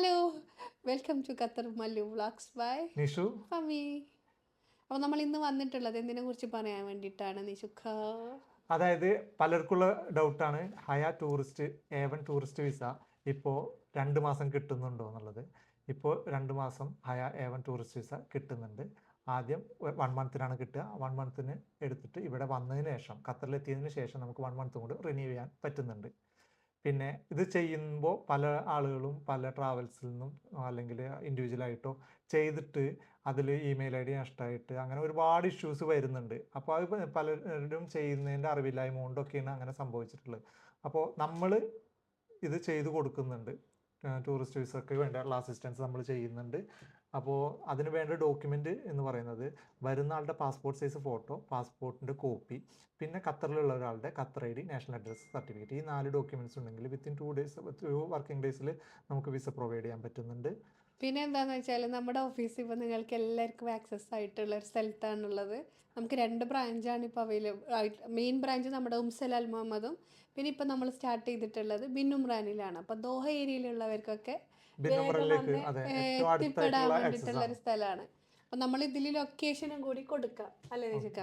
Hello welcome to Qatar Mallu vlogs by Nishu. Fami. അപ്പോൾ നമ്മൾ ഇന്ന് വന്നിട്ടുള്ളത് എന്തിനെ കുറിച്ച് പറയാൻ വേണ്ടിയിട്ടാണ് നിഷുഖ അതായത് പലർക്കുള്ള ഡൗട്ടാണ്. Hayya tourist A one tourist visa ഇപ്പോൾ രണ്ട് മാസം കിട്ടുന്നുണ്ടോ എന്നുള്ളത്. ഇപ്പോൾ രണ്ട് മാസം ഹയ എ വൺ ടൂറിസ്റ്റ് വിസ കിട്ടുന്നുണ്ട്. ആദ്യം വൺ മന്തിനാണ് കിട്ടുക. വൺ മന്തിന് എടുത്തിട്ട് ഇവിടെ വന്നതിന് ശേഷം ഖത്തറിലെത്തിയതിന് ശേഷം നമുക്ക് വൺ മന്ത് കൊണ്ട് റിന്യൂ ചെയ്യാൻ പറ്റുന്നുണ്ട്. പിന്നെ ഇത് ചെയ്യുമ്പോൾ പല ആളുകളും പല ട്രാവൽസിൽ നിന്നും അല്ലെങ്കിൽ ഇൻഡിവിജ്വലായിട്ടോ ചെയ്തിട്ട് അതിൽ ഇമെയിൽ ഐ ഡി നഷ്ടമായിട്ട് അങ്ങനെ ഒരുപാട് ഇഷ്യൂസ് വരുന്നുണ്ട്. അപ്പോൾ അത് പലരും ചെയ്യുന്നതിന്റെ അറിവില്ലായ്മ കൊണ്ടൊക്കെയാണ് അങ്ങനെ സംഭവിച്ചിട്ടുള്ളത്. അപ്പോൾ നമ്മൾ ഇത് ചെയ്തു കൊടുക്കുന്നുണ്ട്. ടൂറിസ്റ്റ് വിസക്ക് വേണ്ടിയുള്ള അസിസ്റ്റൻസ് നമ്മൾ ചെയ്യുന്നുണ്ട്. അപ്പോൾ അതിന് വേണ്ട ഡോക്യുമെന്റ് എന്ന് പറയുന്നത് വരുന്ന ആളുടെ പാസ്പോർട്ട് സൈസ് ഫോട്ടോ പാസ്പോർട്ടിന്റെ കോപ്പി പിന്നെ ഖത്തറിലുള്ള ഒരാളുടെ Qatar I D national address certificate ഈ നാല് ഡോക്യുമെന്റ്സ് ഉണ്ടെങ്കിൽ within two days two working ഡേയ്സിൽ നമുക്ക് വിസ പ്രൊവൈഡ് ചെയ്യാൻ പറ്റുന്നുണ്ട്. പിന്നെ എന്താണെന്ന് വെച്ചാൽ നമ്മുടെ ഓഫീസ് ഇപ്പോൾ നിങ്ങൾക്ക് എല്ലാവർക്കും ആക്സസ് ആയിട്ടുള്ള ഒരു സ്ഥലത്താണുള്ളത്. നമുക്ക് രണ്ട് ബ്രാഞ്ചാണ് ഇപ്പോൾ അവൈലബിൾ ആയിട്ട് മെയിൻ ബ്രാഞ്ച് നമ്മുടെ ഉംസൽ അൽ മുഹമ്മദും പിന്നെ ഇപ്പോൾ നമ്മൾ സ്റ്റാർട്ട് ചെയ്തിട്ടുള്ളത് ബിൻ ഉമ്രാനിലാണ് അപ്പോൾ ദോഹ ഏരിയയിലുള്ളവർക്കൊക്കെ എത്തിപ്പെടാൻ വേണ്ടിയിട്ടുള്ള ഒരു സ്ഥലമാണ്. അപ്പോൾ നമ്മൾ ഇതിൽ ലൊക്കേഷനും കൂടി കൊടുക്കാം അല്ലേ രചിക്ക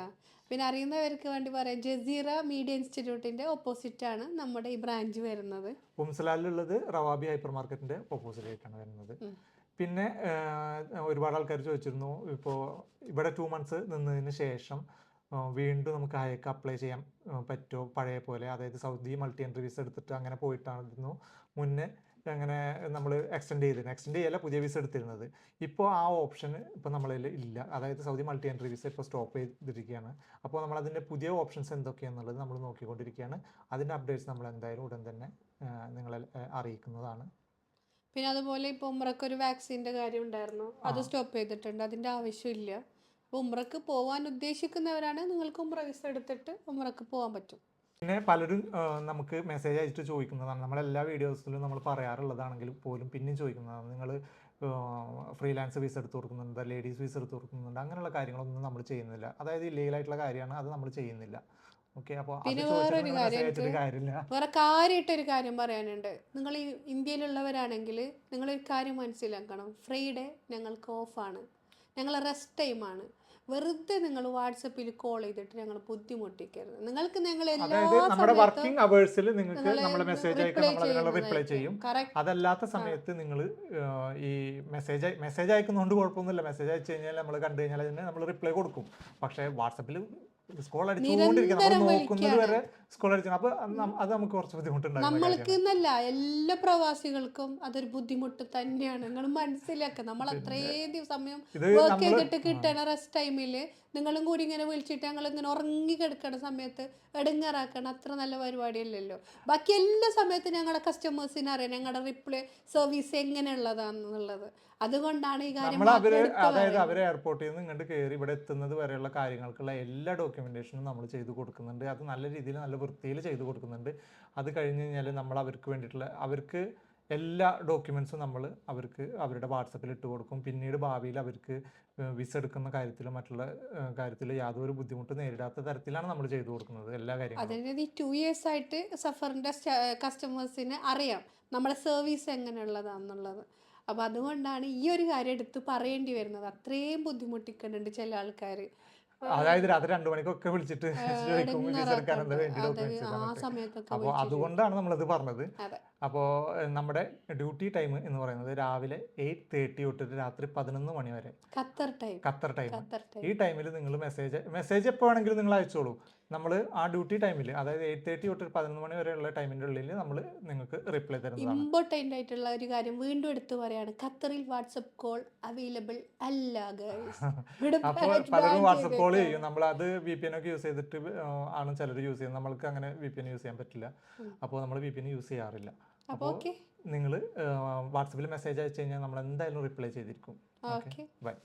പിന്നെ അറിയുന്നവർക്ക് വേണ്ടി പറയാം ജസീറ മീഡിയ ഇൻസ്റ്റിറ്റ്യൂട്ടിന്റെ ഓപ്പോസിറ്റ് ആണ് നമ്മുടെ ഈ ബ്രാഞ്ച് വരുന്നത്. ഉംസലാലിലുള്ളത് റവാബി ഹൈപ്പർ മാർക്കറ്റിന്റെ ഓപ്പോസിറ്റ് ആയിട്ടാണ് വരുന്നത് പിന്നെ ഒരുപാട് ആൾക്കാർ ചോദിച്ചിരുന്നു ഇപ്പോൾ ഇവിടെ ടു മന്ത്സ് നിന്നതിന് ശേഷം വീണ്ടും നമുക്ക് ഹയക്ക് അപ്ലൈ ചെയ്യാൻ പറ്റുമോ പഴയ പോലെ അതായത് സൗദി മൾട്ടി എൻട്രി വിസ എടുത്തിട്ട് അങ്ങനെ പോയിട്ടായിരുന്നു മുന്നേ അങ്ങനെ നമ്മൾ എക്സ്റ്റെൻഡ് ചെയ്തിരുന്നത്. എക്സ്റ്റെൻഡ് ചെയ്യല്ല പുതിയ വിസ എടുത്തിരുന്നത്. ഇപ്പോൾ ആ ഓപ്ഷൻ ഇപ്പോൾ നമ്മളിൽ ഇല്ല. അതായത് സൗദി മൾട്ടി എൻട്രി വിസ ഇപ്പോൾ സ്റ്റോപ്പ് ചെയ്തിരിക്കുകയാണ്. അപ്പോൾ നമ്മൾ അതിന്റെ പുതിയ ഓപ്ഷൻസ് എന്തൊക്കെയാണെന്നുള്ളത് നമ്മൾ നോക്കിക്കൊണ്ടിരിക്കുകയാണ്. അതിന്റെ അപ്ഡേറ്റ്സ് നമ്മൾ എന്തായാലും ഉടൻ തന്നെ നിങ്ങളെ അറിയിക്കുന്നതാണ്. പിന്നെ അതുപോലെ ഇപ്പോൾ ഉമ്രക്ക് ഒരു വാക്സിന്റെ കാര്യം ഉണ്ടായിരുന്നു. അത് സ്റ്റോപ്പ് ചെയ്തിട്ടുണ്ട്. അതിന്റെ ആവശ്യമില്ല. അപ്പോൾ ഉമ്രക്ക് പോകാൻ ഉദ്ദേശിക്കുന്നവരാണ് നിങ്ങൾക്ക് ഉമ്ര വിസ എടുത്തിട്ട് ഉമ്രക്ക് പോകാൻ പറ്റും. പിന്നെ പലരും നമുക്ക് മെസ്സേജ് അയച്ചിട്ട് ചോദിക്കുന്നതാണ്. നമ്മളെല്ലാ വീഡിയോസിലും നമ്മൾ പറയാറുള്ളതാണെങ്കിലും പോലും പിന്നെയും ചോദിക്കുന്നതാണ്. നിങ്ങൾ ഫ്രീലാൻസ് വിസ എടുത്ത് കൊടുക്കുന്നുണ്ട് ലേഡീസ് വിസ എടുത്ത് കൊടുക്കുന്നുണ്ട് അങ്ങനെയുള്ള കാര്യങ്ങളൊന്നും നമ്മൾ ചെയ്യുന്നില്ല. അതായത് ഇല്ലീഗലായിട്ടുള്ള കാര്യമാണ് അത് നമ്മൾ ചെയ്യുന്നില്ല. പിന്നെ വേറൊരു കാര്യം വേറെ കാര്യമായിട്ടൊരു കാര്യം പറയാനുണ്ട്. നിങ്ങൾ ഈ ഇന്ത്യയിലുള്ളവരാണെങ്കിൽ നിങ്ങളൊരു കാര്യം മനസ്സിലാക്കണം. ഫ്രൈഡേ ഞങ്ങൾക്ക് ഓഫാണ് ഞങ്ങൾ റെസ്റ്റ് ടൈമാണ് വെറുതെ നിങ്ങൾ വാട്സപ്പിൽ കോൾ ചെയ്തിട്ട് ഞങ്ങൾ ബുദ്ധിമുട്ടിക്കരുത്. നിങ്ങൾക്ക് അതായത് നമ്മുടെ വർക്കിംഗ് അവേഴ്സിൽ നിങ്ങൾക്ക് മെസ്സേജ് റിപ്ലൈ. ചെയ്യും. അതല്ലാത്ത സമയത്ത് നിങ്ങൾ ഈ മെസ്സേജ് മെസ്സേജ് അയക്കുന്നതുകൊണ്ട് കുഴപ്പമൊന്നുമില്ല. മെസ്സേജ് അയച്ചു കഴിഞ്ഞാൽ നമ്മൾ കണ്ടു കഴിഞ്ഞാൽ നമ്മൾ റിപ്ലൈ കൊടുക്കും. പക്ഷേ വാട്സപ്പിൽ സ്കോൾ അടിച്ചുകൊണ്ടിരിക്കണം നമ്മൾ നിരന്തരം നോക്കുന്നത് വരെ സ്കോൾ അടിക്കണം അപ്പോൾ അത് നമുക്ക് കുറച്ച് നമ്മൾക്ക് എന്നല്ല എല്ലാ പ്രവാസികൾക്കും അതൊരു ബുദ്ധിമുട്ട് തന്നെയാണ്. നിങ്ങൾ മനസ്സിലാക്കുക നമ്മൾ അത്രയും ദിവസം സമയം വർക്ക് ചെയ്തിട്ട് കിട്ടണ റെസ്റ്റ് ടൈമിൽ നിങ്ങളും കൂടി ഇങ്ങനെ വിളിച്ചിട്ട് ഞങ്ങൾ ഇങ്ങനെ ഉറങ്ങി കിടക്കണ സമയത്ത് എടുങ്ങാറാക്കണം അത്ര നല്ല പരിപാടിയല്ലല്ലോ. ബാക്കി എല്ലാ സമയത്തും ഞങ്ങളുടെ കസ്റ്റമേഴ്സിനെ അറിയാം. ഞങ്ങളുടെ റിപ്ലൈ സർവീസ് എങ്ങനെയുള്ളതാണെന്നുള്ളത് അതുകൊണ്ടാണ് ഈ കാര്യം അതായത് അവരെ എയർപോർട്ടിൽ നിന്ന് ഇങ്ങോട്ട് കയറി ഇവിടെ എത്തുന്നത് വരെയുള്ള കാര്യങ്ങൾക്കുള്ള എല്ലാ ഡോക്യുമെന്റേഷനും നമ്മൾ ചെയ്തു കൊടുക്കുന്നുണ്ട്. അത് നല്ല രീതിയിൽ നല്ല വൃത്തിയിൽ ചെയ്തു കൊടുക്കുന്നുണ്ട്. അത് കഴിഞ്ഞ് കഴിഞ്ഞാൽ നമ്മൾ അവർക്ക് വേണ്ടിയിട്ടുള്ള അവർക്ക് എല്ലാ ഡോക്യുമെൻസും നമ്മൾ അവർക്ക് അവരുടെ വാട്സപ്പിൽ ഇട്ട് കൊടുക്കും. പിന്നീട് ഭാവിയിൽ അവർക്ക് വിസ എടുക്കുന്ന കാര്യത്തിലും മറ്റുള്ള കാര്യത്തിൽ യാതൊരു ബുദ്ധിമുട്ടും നേരിടാത്ത തരത്തിലാണ് നമ്മൾ ചെയ്തു കൊടുക്കുന്നത് എല്ലാ കാര്യങ്ങളും. ഈ ടു ഇയേഴ്സ് ആയിട്ട് സഫറിന്റെ കസ്റ്റമേഴ്സിന് അറിയാം നമ്മുടെ സർവീസ് എങ്ങനെയുള്ളതാണെന്നുള്ളത് അപ്പോൾ അതുകൊണ്ടാണ് ഈ ഒരു കാര്യം എടുത്ത് പറയേണ്ടി വരുന്നത്. അത്രയും ബുദ്ധിമുട്ടിക്കുന്നുണ്ട് ചില ആൾക്കാർ അതായത് രാത്രി രണ്ടു മണിക്കൊക്കെ വിളിച്ചിട്ട് ചോദിക്കും വേണ്ടി ഡോക്യുമെന്റ്സ് അപ്പോൾ അതുകൊണ്ടാണ് നമ്മളത് പറഞ്ഞത്. അപ്പോ അപ്പോൾ നമ്മുടെ ഡ്യൂട്ടി ടൈം എന്ന് പറയുന്നത് രാവിലെ എയ്റ്റ് തേർട്ടി തൊട്ടിട്ട് രാത്രി പതിനൊന്ന് മണി വരെ. Qatar time. Qatar time. Qatar time. ഈ ടൈമിൽ നിങ്ങൾ മെസ്സേജ് മെസ്സേജ് എപ്പോൾ വേണമെങ്കിലും നിങ്ങൾ അയച്ചോളൂ. നമ്മൾ ആ ഡ്യൂട്ടി ടൈമിൽ അതായത് എയ്റ്റ് തേർട്ടി തൊട്ട് പതിനൊന്ന് മണി വരെയുള്ള ടൈമിന്റെ ഉള്ളിൽ നമ്മൾ നിങ്ങൾക്ക് റിപ്ലൈ തരുന്നതാണ്. ഇമ്പോർട്ടന്റ് ആയിട്ടുള്ള ഒരു കാര്യം വീണ്ടും എടുത്തു പറയാണ് ഖത്തറിൽ വാട്സപ്പ് കോൾ അവൈലബിൾ അല്ല അപ്പോൾ പലരും വാട്സപ്പ് കോൾ ചെയ്യും. നമ്മൾ അത് വി പി എൻ ഒക്കെ യൂസ് ചെയ്തിട്ട് ആണ് ചിലർ യൂസ് ചെയ്യുന്നത്. നമ്മൾക്ക് അങ്ങനെ വി പി എൻ യൂസ് ചെയ്യാൻ പറ്റില്ല. അപ്പോൾ നമ്മൾ വി പി എൻ യൂസ് ചെയ്യാറില്ല. അപ്പോൾ നിങ്ങൾ വാട്സപ്പിൽ മെസ്സേജ് അയച്ചു കഴിഞ്ഞാൽ നമ്മൾ എന്തായാലും റിപ്ലൈ ചെയ്തിരിക്കും ഓക്കെ ബൈ